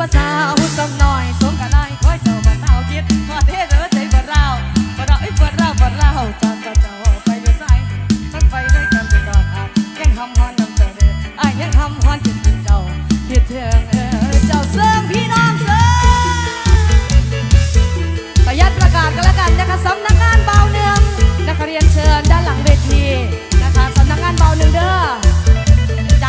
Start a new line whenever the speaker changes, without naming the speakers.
ว่าสาวสมน่อยสมกันายคอยเจ้าบ่เท่ทียดพอเทเด้อใจบ่เราบ่เราไอ้บ่เราบ่เราจากก็เจ้าไปอยู่ไสตั้งไปด้วยกันจนดอนอาจยังทำฮอนดำเจ้เด้ออ้ายยังทำฮอนจนถึงเจ้าคิดถึงเออเจ้าเสื่องพี่น้องเสื่อประหยัดประกาศกันแล้วกันนะคะสำนัก